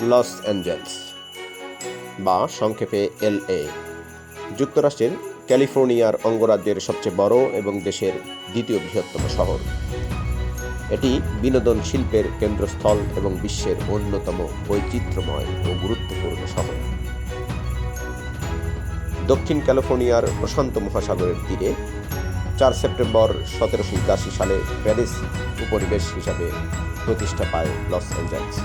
Los Angeles বা সংক্ষেপে LA যুক্তরাষ্ট্রের ক্যালিফোর্নিয়ার অঙ্গরাজ্যের সবচেয়ে বড় এবং দেশের দ্বিতীয় বৃহত্তম শহর। এটি বিনোদন শিল্পের কেন্দ্রস্থল এবং বিশ্বের অন্যতম বৈচিত্র্যময় ও গুরুত্বপূর্ণ শহর। দক্ষিণ ক্যালিফোর্নিয়ার প্রশান্ত মহাসাগরের তীরে চার সেপ্টেম্বর সতেরোশো একাশি সালে প্যারিস উপনিবেশ হিসাবে প্রতিষ্ঠা পায় লস অ্যাঞ্জেলস।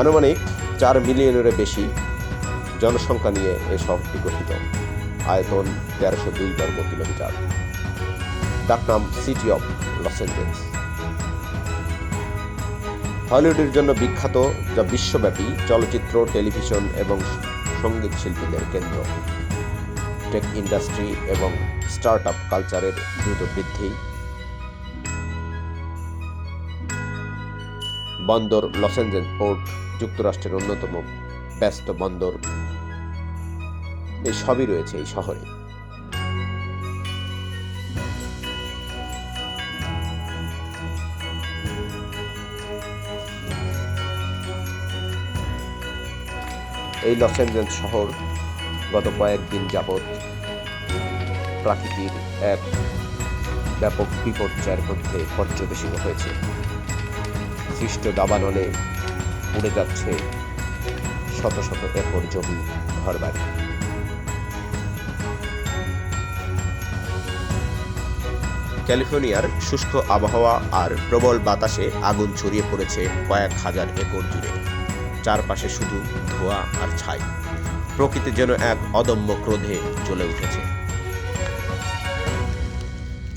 আনুমানিক চার মিলিয়নেরও বেশি জনসংখ্যা নিয়ে এ শহরটি গঠিত। আয়তন তেরোশো দুই বর্গ কিলোমিটার। ডাকনাম সিটি অফ লস অ্যাঞ্জেলস হলিউডের জন্য বিখ্যাত যা বিশ্বব্যাপী চলচ্চিত্র, টেলিভিশন এবং সংগীত শিল্পীদের কেন্দ্র। টেক ইন্ডাস্ট্রি এবং স্টার্ট আপ কালচারের দ্রুত বৃদ্ধি। বন্দর, লস অ্যাঞ্জেলস পোর্ট যুক্তরাষ্ট্রের অন্যতম ব্যস্ত বন্দর। এই সবই রয়েছে এই শহরে। এই লস অ্যাঞ্জেলস শহর গত কয়েকদিন যাবৎ প্রাকৃতিক এক ব্যাপক বিপর্যয়ের মধ্যে পর্যবেসিত হয়েছে। সৃষ্ট দাবানলে উড়ে যাচ্ছে শত শত একর জমি ঘরবাড়ি। ক্যালিফোর্নিয়ার শুষ্ক আবহাওয়া আর প্রবল বাতাসে আগুন ছড়িয়ে পড়েছে কয়েক হাজার একর জুড়ে। চারপাশে শুধু ধোঁয়া আর ছাই। প্রকৃতি যেন এক অদম্য ক্রোধে জ্বলে উঠেছে।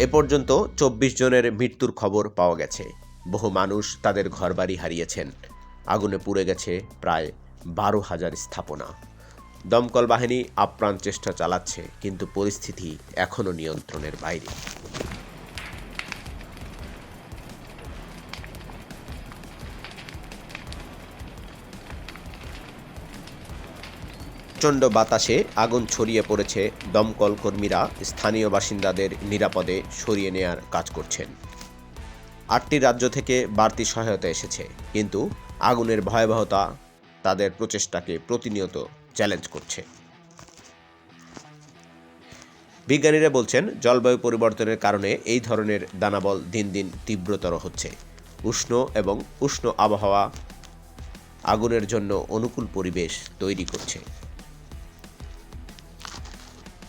এ পর্যন্ত চব্বিশ জনের মৃত্যুর খবর পাওয়া গেছে। বহু মানুষ তাদের ঘরবাড়ি হারিয়েছেন। আগুনে পুড়ে গেছে প্রায় বারো হাজার স্থাপনা। দমকল বাহিনী আপ্রাণ চেষ্টা চালাচ্ছে, কিন্তু পরিস্থিতি এখনও নিয়ন্ত্রণের বাইরে। প্রচণ্ড বাতাসে আগুন ছড়িয়ে পড়েছে, দমকল কর্মীরা স্থানীয় বাসিন্দাদের নিরাপদে সরিয়ে নেয়ার কাজ করছেন। আটটি রাজ্য থেকে বাড়তি সহায়তা এসেছে, কিন্তু আগুনের ভয়াবহতা তাদের প্রচেষ্টাকে প্রতিনিয়ত চ্যালেঞ্জ করছে। বিজ্ঞানীরা বলছেন, জলবায়ু পরিবর্তনের কারণে এই ধরনের দানাবল দিন দিন তীব্রতর হচ্ছে। উষ্ণ এবং উষ্ণ আবহাওয়া আগুনের জন্য অনুকূল পরিবেশ তৈরি করছে।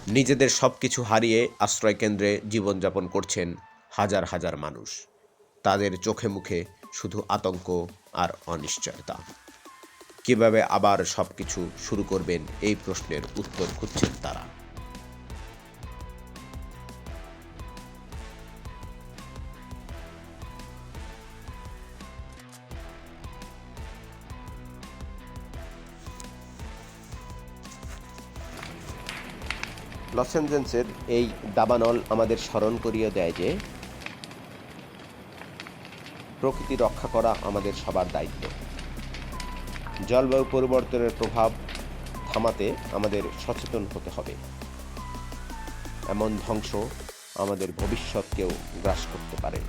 নিজেদের সব কিছু হারিয়ে আশ্রয়কেন্দ্রে জীবনযাপন করছেন হাজার হাজার মানুষ। তাদের চোখে মুখে শুধু আতঙ্ক আর অনিশ্চয়তা। কীভাবে আবার সব কিছু শুরু করবেন এই প্রশ্নের উত্তর খুঁজছেন তারা। লস অ্যাঞ্জেলসের এই দাবানল আমাদের স্মরণ করিয়ে দেয় যে প্রকৃতি রক্ষা করা আমাদের সবার দায়িত্ব। জলবায়ু পরিবর্তনের প্রভাব থামাতে আমাদের সচেতন হতে হবে। এমন ধ্বংস আমাদের ভবিষ্যৎকেও গ্রাস করতে পারে।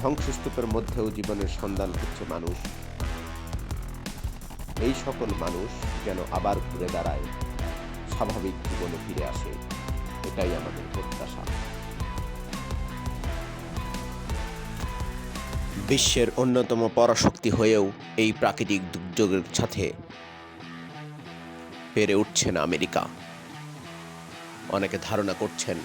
ধ্বংসস্তূপের মধ্যেও জীবনের সন্ধান খুঁজছে মানুষ। এই সকল মানুষ যেন আবার ঘুরে দাঁড়ায়, স্বাভাবিক জীবনে ফিরে আসে, এটাই আমাদের প্রত্যাশা। বিশ্বের অন্যতম পরাশক্তি হয়েও এই প্রাকৃতিক দুর্যোগের সাথে পেরে উঠছে না আমেরিকা। অনেকে ধারণা করছেন,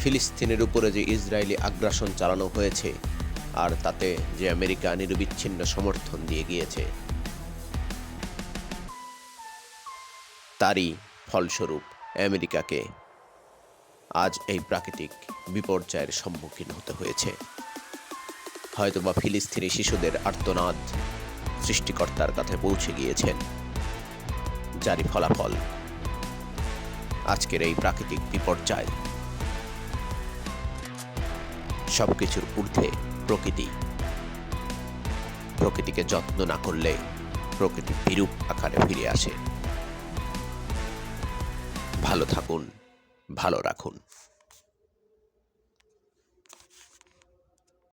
ফিলিস্তিনের উপরে যে ইসরায়েলি আগ্রাসন চালানো হয়েছে আর তাতে যে আমেরিকা নিরবিচ্ছিন্ন সমর্থন দিয়ে গিয়েছে, তারই ফলস্বরূপ আমেরিকাকে আজ এই প্রাকৃতিক বিপর্যয়ের সম্মুখীন হতে হয়েছে। হয়তোবা ফিলিস্তিনি শিশুদের আর্তনাদ সৃষ্টিকর্তার কাছে পৌঁছে গিয়েছেন। যারই ফলাফল আজকের এই প্রাকৃতিক বিপর্যয়। সবকিছুর ঊর্ধ্বে প্রকৃতি। প্রকৃতিকে যত্ন না করলে প্রকৃতি বিরূপ আকারে ফিরে আসে। ভালো থাকুন, ভালো রাখুন।